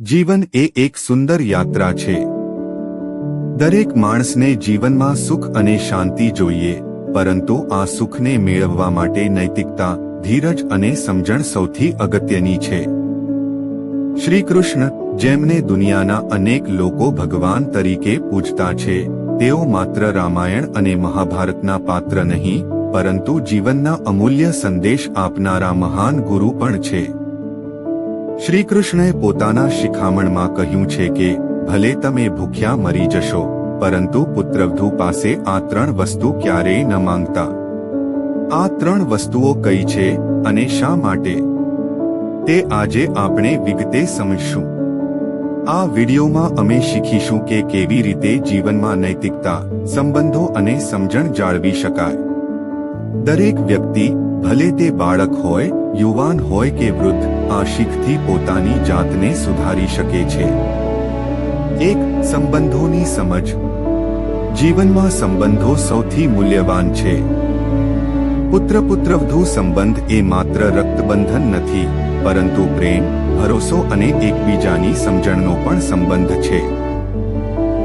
જીવન એ એક સુંદર યાત્રા છે. દરેક માણસને જીવનમાં સુખ અને શાંતિ જોઈએ, પરંતુ આ સુખને મેળવવા માટે નૈતિકતા, ધીરજ અને સમજણ સૌથી અગત્યની છે. શ્રી કૃષ્ણ જેમને દુનિયાના અનેક લોકો ભગવાન તરીકે પૂજતા છે, તેઓ માત્ર રામાયણ અને મહાભારતના પાત્ર નહીં, પરંતુ જીવનના અમૂલ્ય સંદેશ આપનારા મહાન ગુરુ પણ છે. શ્રી કૃષ્ણએ પોતાના શિખામણમાં કહ્યું છે કે, ભલે તમે ભૂખ્યા મરી જશો, પરંતુ પુત્રવધુ પાસે આ ત્રણ વસ્તુ ક્યારેય ન માંગતા. આ ત્રણ વસ્તુઓ કઈ છે અને શા માટે? તે આજે આપણે વિગતે સમજશું. આ વિડિયોમાં અમે શીખીશું કે કેવી રીતે જીવનમાં નૈતિકતા, સંબંધો અને સમજણ જાળવી શકાય. દરેક વ્યક્તિ ભલે તે બાળક હોય, યુવાન હોય કે વૃદ્ધ, આ શીખથી પોતાની જાતને સુધારી શકે છે. એક, સંબંધોની સમજ. જીવનમાં સંબંધો સૌથી મૂલ્યવાન છે. પુત્ર પુત્રવધુ સંબંધ એ માત્ર રક્તબંધન નથી, પરંતુ પ્રેમ, ભરોસો અને એકબીજાની સમજણનો પણ સંબંધ છે.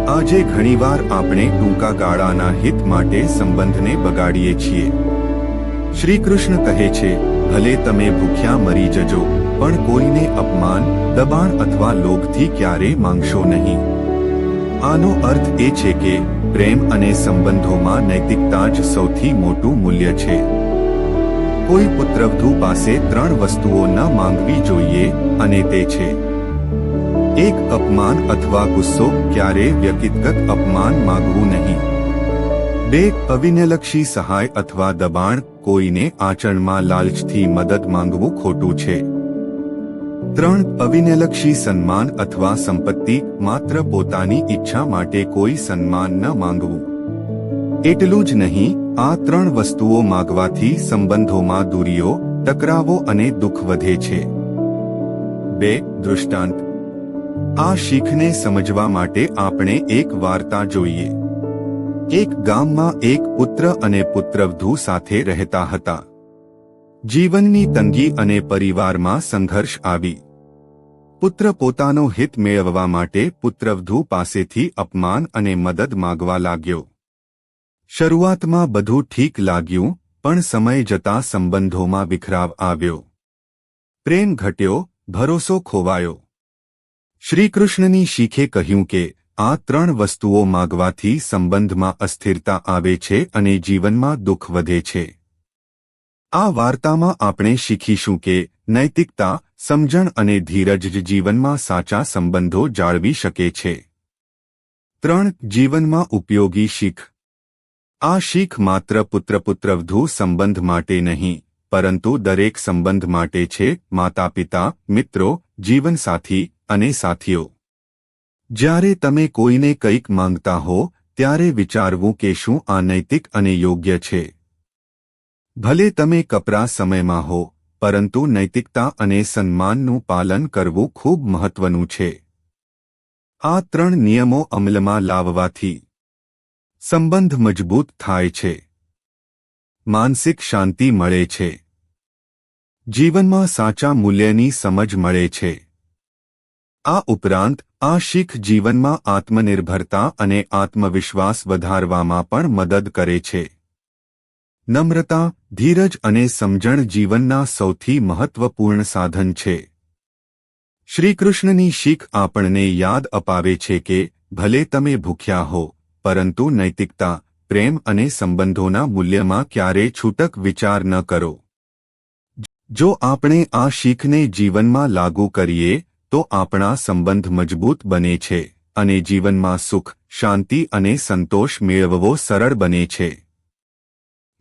આજે ઘણીવાર આપણે ટૂંકા ગાળાના હિત માટે સંબંધને બગાડીએ છીએ. શ્રી કૃષ્ણ કહે છે ભલે તમે ભૂખ્યા મરી જજો પણ કોઈને અપમાન દબાણ અથવા લોભથી ક્યારે માંગશો નહીં આનો અર્થ એ છે કે પ્રેમ અને સંબંધોમાં નૈતિકતા જ સૌથી મોટું મૂલ્ય છે કોઈ પુત્રવધુ પાસે ત્રણ વસ્તુઓ ન માંગવી જોઈએ અને તે છે એક અપમાન અથવા ગુસ્સો ક્યારે વ્યક્તિગત અપમાન માંગવું નહીં બે અવિનયલક્ષી સહાય અથવા દબાણ કોઈને આચરણમાં લાલચથી મદદ માંગવું ખોટું છે. ત્રણ અવિનલક્ષી સન્માન અથવા સંપત્તિ માત્ર પોતાની ઈચ્છા માટે કોઈ સન્માન ન માંગવું. એટલું જ નહીં, આ ત્રણ વસ્તુઓ માગવાથી સંબંધોમાં દૂરીઓ, ટકરાવો અને દુઃખ વધે છે. બે, દૃષ્ટાંત. આ શીખને સમજવા માટે આપણે એક વાર્તા જોઈએ. એક ગામમાં એક પુત્ર અને પુત્રવધુ સાથે રહેતા હતા. જીવનની તંગી અને પરિવારમાં સંઘર્ષ આવી. પુત્ર પોતાનો હિત મેળવવા માટે પુત્રવધુ પાસેથી અપમાન અને મદદ માગવા લાગ્યો. શરૂઆતમાં બધું ઠીક લાગ્યું, પણ સમય જતા સંબંધોમાં વિખરાવ આવ્યો. પ્રેમ ઘટ્યો, ભરોસો ખોવાયો. શ્રીકૃષ્ણની શીખે કહ્યું કે આ ત્રણ વસ્તુઓ માગવાથી સંબંધમાં અસ્થિરતા આવે છે અને જીવનમાં દુઃખ વધે છે. આ વાર્તામાં આપણે શીખીશું કે નૈતિકતા, સમજણ અને ધીરજ જીવનમાં સાચા સંબંધો જાળવી શકે છે. ત્રણ, જીવનમાં ઉપયોગી શીખ. આ શીખ માત્ર પુત્રપુત્રવધુ સંબંધ માટે નહીં, પરંતુ દરેક સંબંધ માટે છે માતા પિતા મિત્રો, જીવનસાથી અને સાથીઓ. જ્યારે તમે કોઈને કંઈક માંગતા હો, ત્યારે વિચારવું કે શું આ નૈતિક અને યોગ્ય છે. ભલે તમે કપરા સમયમાં હો, પરંતુ નૈતિકતા અને સન્માનનું પાલન કરવું ખૂબ મહત્વનું છે. આ ત્રણ નિયમો અમલમાં લાવવાથી સંબંધ મજબૂત થાય છે. માનસિક શાંતિ મળે છે. જીવનમાં સાચા મૂલ્યની સમજ મળે છે. આ ઉપરાંત આ શીખ જીવનમાં આત્મનિર્ભરતા અને આત્મવિશ્વાસ વધારવામાં પણ મદદ કરે છે. નમ્રતા, ધીરજ અને સમજણ જીવનના સૌથી મહત્વપૂર્ણ સાધન છે. શ્રીકૃષ્ણની શીખ આપણને યાદ અપાવે છે કે, ભલે તમે ભૂખ્યા હો, પરંતુ નૈતિકતા, પ્રેમ અને સંબંધોના મૂલ્યમાં ક્યારે છૂટક વિચાર ન કરો. જો આપણે આ શીખને જીવનમાં લાગુ કરીએ તો આપણા સંબંધ મજબૂત બને છે અને જીવનમાં સુખ, શાંતિ અને સંતોષ મેળવવો સરળ બને છે.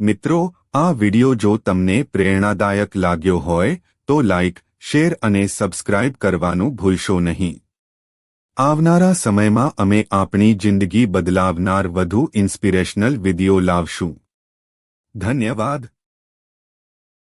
મિત્રો, આ વિડિયો જો તમને પ્રેરણાદાયક લાગ્યો હોય, તો લાઇક શેર અને સબસ્ક્રાઇબ કરવાનું ભૂલશો નહીં. આવનારા સમયમાં અમે આપણી જિંદગી બદલાવનાર વધુ ઇન્સ્પિરેશનલ વિડિયો લાવશું. ધન્યવાદ.